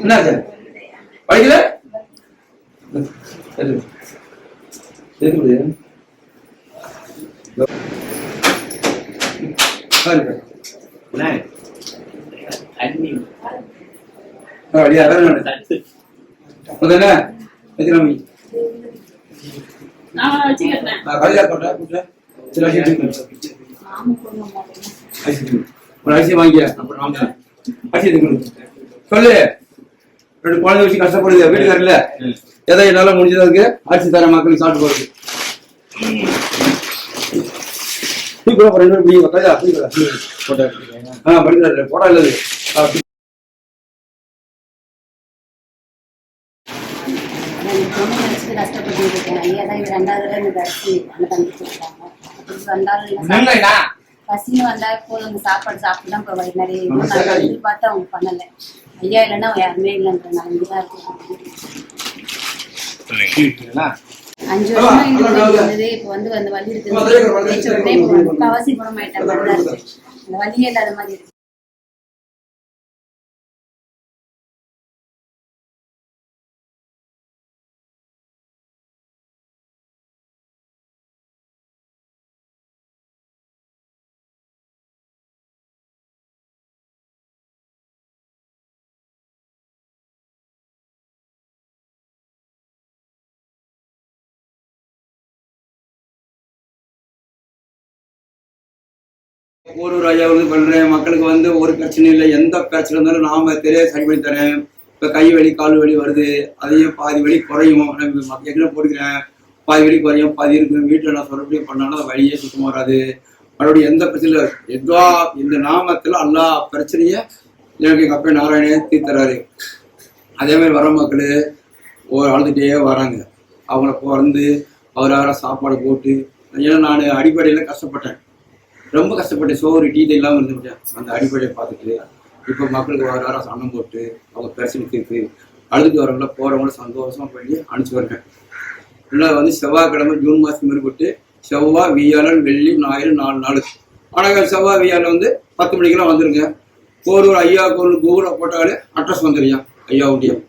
என்ன படிக்கல? சரி. சரி முடியாது அப்படியா எடுத்துக்கணும் சொல்லு. ரெண்டு குழந்தை வச்சு கஷ்டப்படுது வீட்டுக்காரில்ல எதை என்னால முடிஞ்சதுக்கு அரிசி தர மக்களுக்கு சாப்பிட்டு போறது கூட ரெண்டு பேரும் ஆ படிக்கிறாரு இல்லது. கஷ்டப்பட்டு இருக்கேன். ஐயா தான் இது ரெண்டாவது அரிசி இல்லை என்னங்கண்ணா? பசின்னு வந்தா போதும் சாப்பாடு சாப்பிட்டு தான் இப்போ நிறைய எதிர்பார்த்து அவங்க பண்ணல. ஐயா இல்லைன்னா யாருமே இல்லைன்ற நான் இங்கே தான் இருக்கேன் அஞ்சு வருஷமா இந்த வலி இருந்தது இப்போ வந்து அந்த வலி இருக்குது பேச்ச உடனே இப்போ முக்கால்வாசி குணமாயிட்ட மாதிரி தான் இருக்கு அந்த வலியே இல்லாத மாதிரி இருக்கு. ஒரு ஒரு ஐயா வந்து பண்றேன். மக்களுக்கு வந்து ஒரு பிரச்சனை இல்லை. எந்த பிரச்சனை இருந்தாலும் நாம தெரிய சரி பண்ணி தரேன். இப்ப கை வலி கால் வலி வருது. அதையும் பாதி வலி குறையும். நான் போட்டுக்கிறேன். பாதி வலி குறையும். பாதி இருக்கும் வீட்டுல நான் சொல்றபடியே பண்ணாலும் வழியே சுத்தமாக வராது. மறுபடியும் எந்த பிரச்சனை எதுவா இந்த நாமத்துல எல்லா பிரச்சனையும் எனக்கு எங்க அப்பா நாராயணே தீர்த்தராரு அதே மாதிரி வர மக்கள் ஒரு அழுதுகிட்டே வராங்க. அவங்கள பிறந்து அவராக சாப்பாடு போட்டு ஏன்னா நான் அடிப்படையில் கஷ்டப்பட்டேன். ரொம்ப கஷ்டப்பட்டு சோறு டீ இல்லாமல் இருந்துட்டேன் அந்த அடிப்படையை பார்த்துட்டு இப்போ மக்களுக்கு வர வர சண்டை போட்டு அவங்க பிரச்சனை தீர்த்து அழுதுட்டு வரவங்கள போகிறவங்கள சந்தோஷமாக பண்ணி அனுப்பிச்சு வருவேன் இல்லை வந்து செவ்வாய்க்கிழமை ஜூன் மாதத்துக்கு மாதிரி போட்டு செவ்வாய் வியாழன் வெள்ளி ஞாயிறு நாலு நாள். ஆனால் செவ்வாய் வியாழன் வந்து பத்து மணிக்கெல்லாம் வந்துருங்க. ஒரு ஒரு ஐயா கோவில் கூகுளில் போட்டாலே அட்ரஸ் வந்துடுயா ஐயா உண்டியம்